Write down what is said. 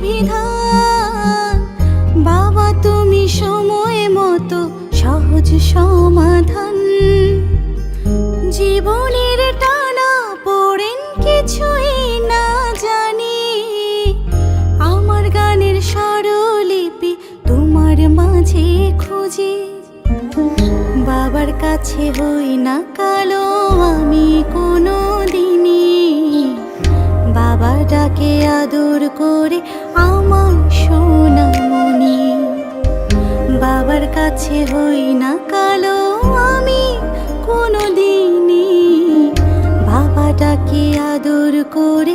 অভিধান বাবা, তুমি সময় মতো সহজ সমাধান। জীবনের টানা পড়েন কিছুই না জানি। আমার গানের স্বরলিপি তোমার মাঝে খুঁজি। বাবার কাছে হই না কালো, আমি কোনো দিনই বাবা ডাকে আদর করে আমার সোনামণি বাবার কাছে হই না কালো আমি কোনো দিনই বাবা ডাকে আদর করে